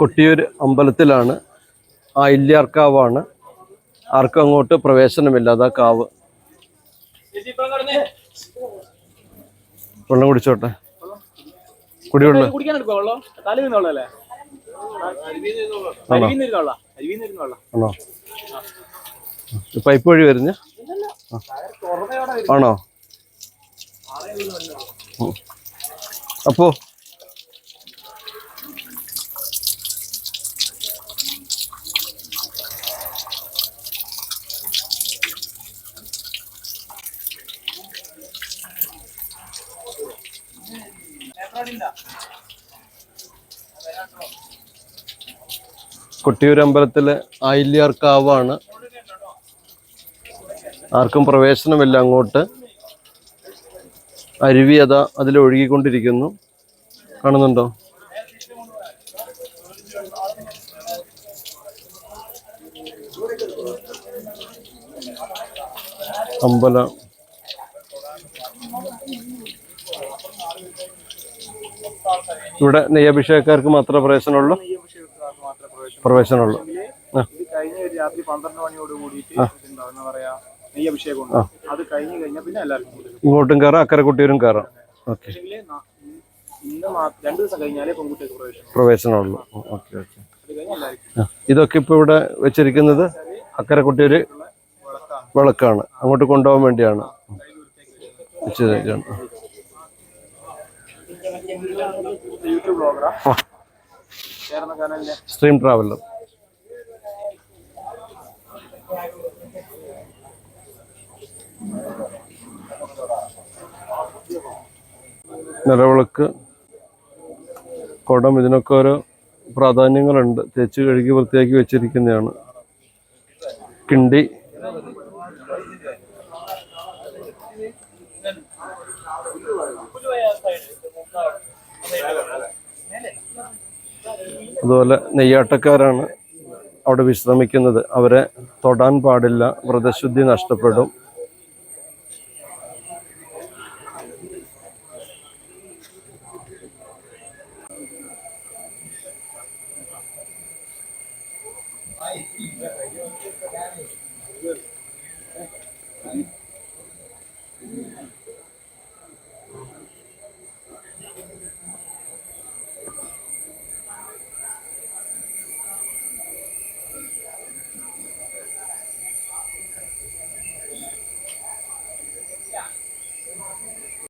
കൊട്ടിയൂർ അമ്പലത്തിലാണ് ആ ഇല്ലിയാർക്കാവാണ് ആർക്കും അങ്ങോട്ട് പ്രവേശനമില്ല അതാ കാവ്. വെള്ളം കുടിച്ചോട്ടെ. കുടിവെള്ളം. ആണോ? പൈപ്പ് വഴി വരുന്ന? ആണോ? അപ്പോ കൊട്ടിയൂർ അമ്പലത്തിലെ ആയില്യാർ കാവാണ്. ആർക്കും പ്രവേശനമില്ല. അങ്ങോട്ട് അരുവി അതാ അതിൽ ഒഴുകിക്കൊണ്ടിരിക്കുന്നു. കാണുന്നുണ്ടോ? അമ്പലം. ഇവിടെ നെയ്യഭിഷേകക്കാർക്ക് മാത്രമേ പ്രവേശനമുള്ളൂ? പ്രവേശനമുള്ളൂ. കഴിഞ്ഞ രാത്രി പന്ത്രണ്ട് മണിയോട് കൂടിയിട്ട് എന്താ പറയാ നെയ്യഭിഷേകം അത് കഴിഞ്ഞ് കഴിഞ്ഞാൽ പിന്നെ എല്ലാവർക്കും ഇങ്ങോട്ടും കയറാം അക്കരെ കുട്ടിയൂരും കയറാം. ഓക്കെ. പ്രവേശനമുള്ളൂ. Okay okay. ഇതൊക്കെ ഇപ്പൊ ഇവിടെ വെച്ചിരിക്കുന്നത് അക്കരെ കുട്ടിയൂര് വിളക്കാണ്. വിളക്കാണ്. അങ്ങോട്ട് കൊണ്ടുപോകാൻ വേണ്ടിയാണ്. വെച്ചിരിക്കുകയാണ് സ്ട്രീം ട്രാവലർ നിലവിളക്ക് കുടം ഇതിനൊക്കെ ഓരോ പ്രാധാന്യങ്ങളുണ്ട്. തേച്ച് കഴുകി വൃത്തിയാക്കി വെച്ചിരിക്കുന്നതാണ്. കിണ്ടി. അതുപോലെ നെയ്യാട്ടക്കാരാണ് അവിടെ വിശ്രമിക്കുന്നത്. അവരെ തൊടാൻ പാടില്ല വ്രതശുദ്ധി നഷ്ടപ്പെടും.